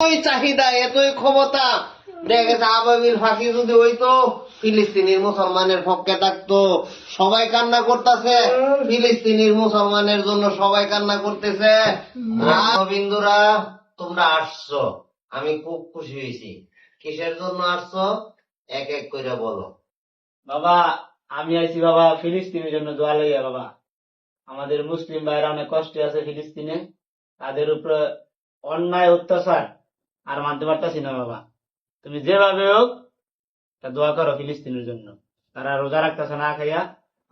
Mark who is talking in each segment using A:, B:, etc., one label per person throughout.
A: এতই চাহিদা এতই ক্ষমতা। দেখেছে আবাবিল যদি হইতো ফিলিস্তিনির মুসলমানের পক্ষে থাকতো। সবাই কান্না করতেছে ফিলিস্তিনির মুসলমানের জন্য সবাই কান্না করতেছে। বিন্দুরা তোমরা আসছো আমি খুব খুশি হয়েছি। কিসের জন্য আসছো? এক এক করে বলো।
B: বাবা আমি আইছি বাবা ফিলিস্তিনের জন্য দোয়া লইয়া বাবা। আমাদের মুসলিম ভাইরা অনেক কষ্টে আছে ফিলিস্তিনে। তাদের উপরে অন্যায় অত্যাচার। আর মানতে পারতাছি না বাবা। তুমি যেভাবে হোক তা দোয়া করো ফিলিস্তিনের জন্য। তারা রোজা রাখতেছে না খাইয়া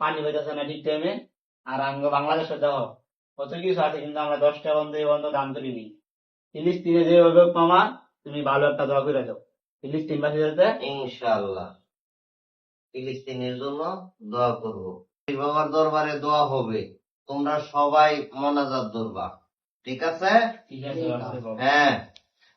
B: পানি পাইতেছে না ঠিক টাইমে আর আঙ্গ বাংলাদেশে যাও। কত কিছু আছে কিন্তু আমরা দশটা বন্ধ এই বন্ধ দাম তুলিনি ফিলিস্তিনে যেভাবে হোক মামা তুমি ভালো একটা দোয়া করে দাও। ফিলিস্তিন বাসীদেরতে
A: ইনশাআল্লাহ। ফিলিস্তিনের জন্য দোয়া করব। বাবার দরবারে দোয়া হবে। তোমরা সবাই মনাজাত ধরবা। ঠিক আছে?
B: ঠিক আছে
A: হ্যাঁ।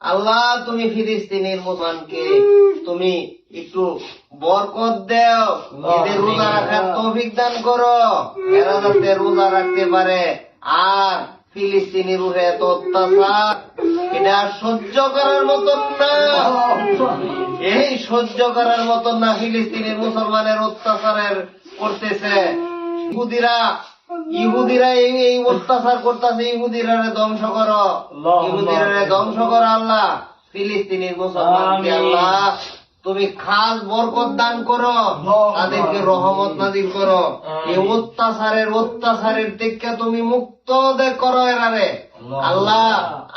A: আল্লাহ তুমি ফিলিস্তিনের মুসলমানকে তুমি একটু বরকত দেও এদের রোজা রাখার তৌফিক দান করো। এরা যাতে রোজা রাখতে পারে। আর ফিলিস্তিনি রুহে এত অত্যাচার এটা সহ্য করার মতন না। এই সহ্য করার মতন না ফিলিস্তিনের মুসলমানের অত্যাচারের করতেছে। ইহুদিরা ইহুদিরা এই অত্যাচার করতেছে ইহুদিরা ধ্বংস করো। ইহুদিরা ধ্বংস করো আল্লাহ। ফিলিস্তিনের মুসলমানকে আল্লাহ তুমি খাস বরকত দান করো তাদেরকে রহমত নাজিল করো। এই অত্যাচারের অত্যাচারের থেকে তুমি মুক্ত করো এরারে আল্লাহ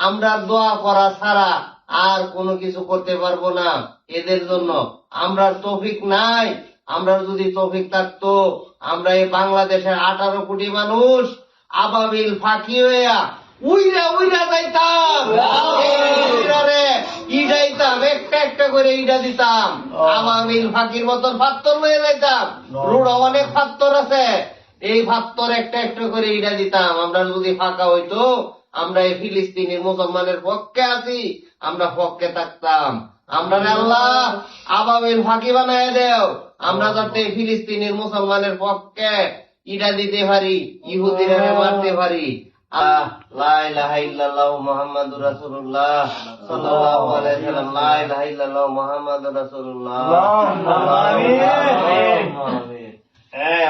A: আমরা দোয়া করা ছাড়া আর কোনো কিছু করতে পারব না। এদের জন্য আমরা তৌফিক নাই। আমরা যদি তৌফিক থাকতো আমরা এই বাংলাদেশের আঠারো কোটি মানুষ আবাবিল ফাঁকি হইয়া উইরা উইরা যাইতাম। ইডাইতাম একটা একটা করে ইডা দিতাম। আবাবিল ফাঁকির মতন ফাত্তর হয়ে যাইতাম। রুড় অনেক ফাত্তর আছে। এই ফাত্তর একটা একটা করে ইডা দিতাম। আমরা যদি ফাঁকা হইতো আমরা এই ফিলিস্তিনের মুসলমানের পক্ষে আছি আমরা পক্ষে থাকতাম। আমরা আল্লাহ আবাবিল ফাঁকি বানায় দেও। আমরা যাতে ফিলিস্তিনের মুসলমানের পক্ষে ইডা দিতে পারি ইহুদিরা মারতে পারি।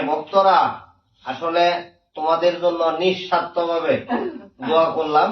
A: ভক্তরা আসলে তোমাদের জন্য নিঃস্বার্থ ভাবে দোয়া করলাম।